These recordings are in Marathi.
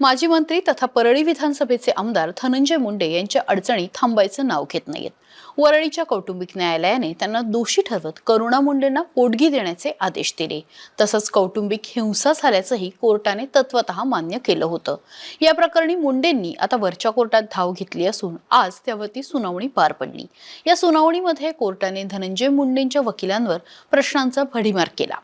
माजी मंत्री तथा परळी विधानसभेचे आमदार धनंजय मुंडे यांच्या अडचणी थांबायचं नाव घेत नाहीत. वरळीच्या कौटुंबिक न्यायालयाने त्यांना दोषी ठरवत करुणा मुंडेंना पोटगी देण्याचे आदेश दिले. तसंच कौटुंबिक हिंसा झाल्याचंही कोर्टाने तत्वत मान्य केलं होतं. या प्रकरणी मुंडेंनी आता वरच्या कोर्टात धाव घेतली असून आज त्यावरती सुनावणी पार पडली. या सुनावणीमध्ये कोर्टाने धनंजय मुंडेंच्या वकिलांवर प्रश्नांचा भडीमार केला.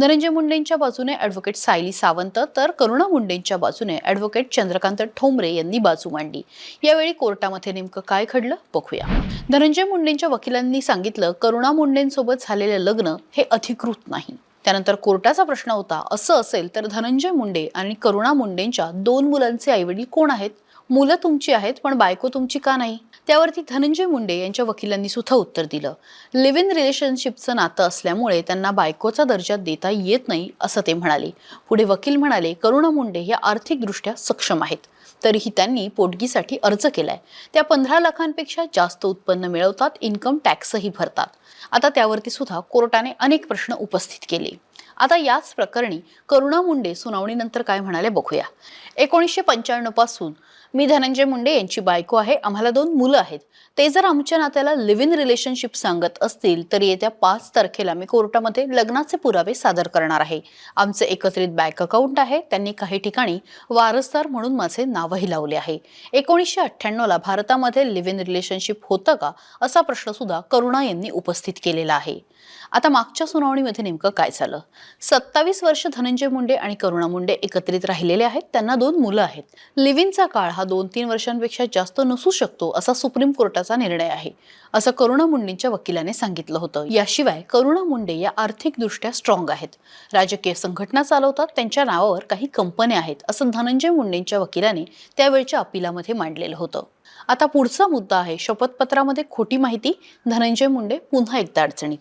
धनंजय मुंडेंच्या बाजूने ॲडव्होकेट सायली सावंत तर करुणा मुंडेंच्या बाजूने ॲडव्होकेट चंद्रकांत ठोंबरे यांनी बाजू मांडली. यावेळी कोर्टामध्ये नेमकं काय घडलं बघूया. धनंजय मुंडेंच्या वकिलांनी सांगितलं करुणा मुंडेंसोबत झालेलं लग्न हे अधिकृत नाही. त्यानंतर कोर्टाचा प्रश्न होता असं असेल तर धनंजय मुंडे आणि करुणा मुंडेंच्या दोन मुलांचे आईवडील कोण आहेत? मुलं तुमची आहेत पण बायको तुमची का नाही? त्यावरती धनंजय मुंडे यांच्या वकिलांनी सुद्धा उत्तर दिलं. लिव्ह इन रिलेशनशिपचं नातं असल्यामुळे त्यांना बायकोचा दर्जा देता येत नाही असं ते म्हणाले. पुढे वकील म्हणाले करुणा मुंडे या आर्थिकदृष्ट्या सक्षम आहेत. तरीही त्यांनी पोटगीसाठी अर्ज केलाय. त्या पंधरा लाखांपेक्षा जास्त उत्पन्न मिळवतात इन्कम टॅक्सही भरतात. आता त्यावरती सुद्धा कोर्टाने अनेक प्रश्न उपस्थित केले. आता याच प्रकरणी करुणा मुंडे सुनावणीनंतर काय म्हणाले बघूया. एकोणीसशे पंच्याण्णवपासून मी धनंजय मुंडे यांची बायको आहे आम्हाला दोन मुलं आहेत. ते जर आमच्या नात्याला लिव्ह इन रिलेशनशिप सांगत असतील तर येत्या पाच तारखेला मी कोर्टामध्ये लग्नाचे पुरावे सादर करणार आहे. आमचे एकत्रित बँक अकाउंट आहे त्यांनी काही ठिकाणी वारसदार म्हणून माझे नावही लावले आहे. एकोणीसशे अठ्ठ्याण्णवला भारतामध्ये लिव्ह इन रिलेशनशिप होतं का असा प्रश्न सुद्धा करुणा यांनी उपस्थित केलेला आहे. आता मागच्या सुनावणीमध्ये नेमकं काय झालं? सत्तावीस वर्ष धनंजय मुंडे आणि करुणा मुंडे एकत्रित राहिलेले आहेत. त्यांना दोन मुलं आहेत. लिव्हिनचा काळ हा दोन तीन वर्षांपेक्षा जास्त नसू शकतो असा सुप्रीम कोर्टाचा निर्णय आहे. असं करुणा मुंडेंच्या वकिलाने सांगितलं होतं. याशिवाय करुणा मुंडे या आर्थिकदृष्ट्या स्ट्रॉंग आहेत. राजकीय संघटना चालवतात. त्यांच्या नावावर काही कंपन्या आहेत असं धनंजय मुंडेंच्या वकिलाने त्यावेळच्या अपिलामध्ये मांडलेलं होतं. आता पुढचा मुद्दा आहे शपथपत्रामध्ये खोटी माहिती. धनंजय मुंडे पुन्हा एकदा अडचणीत.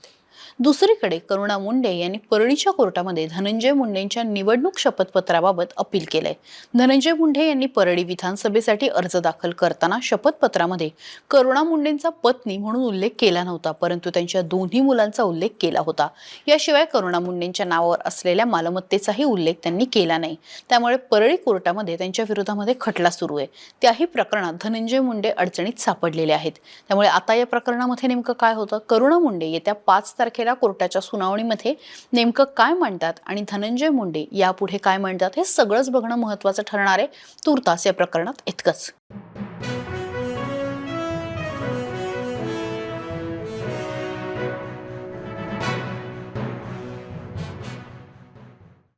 दुसरीकडे करुणा मुंडे यांनी परळीच्या कोर्टामध्ये धनंजय मुंडेंच्या निवडणूक शपथपत्राबाबत अपील केलंय. धनंजय मुंडे यांनी परळी विधानसभेसाठी अर्ज दाखल करताना शपथपत्रामध्ये करुणा मुंडेंचा पत्नी म्हणून उल्लेख केला नव्हता परंतु त्यांच्या दोन्ही मुलांचा उल्लेख केला होता. याशिवाय करुणा मुंडेंच्या नावावर असलेल्या मालमत्तेचाही उल्लेख त्यांनी केला नाही. त्यामुळे परळी कोर्टामध्ये त्यांच्या विरोधामध्ये खटला सुरू आहे. त्याही प्रकरणात धनंजय मुंडे अडचणीत सापडलेले आहेत. त्यामुळे आता या प्रकरणामध्ये नेमकं काय होतं? करुणा मुंडे येत्या पाच तारखे तारखेला कोर्टाच्या सुनावणीमध्ये. नेमकं काय मांडतात आणि धनंजय मुंडे यापुढे काय मांडतात हे सगळंच बघणं महत्त्वाचं ठरणार आहे. तुर्तास या प्रकरणात इतकंच.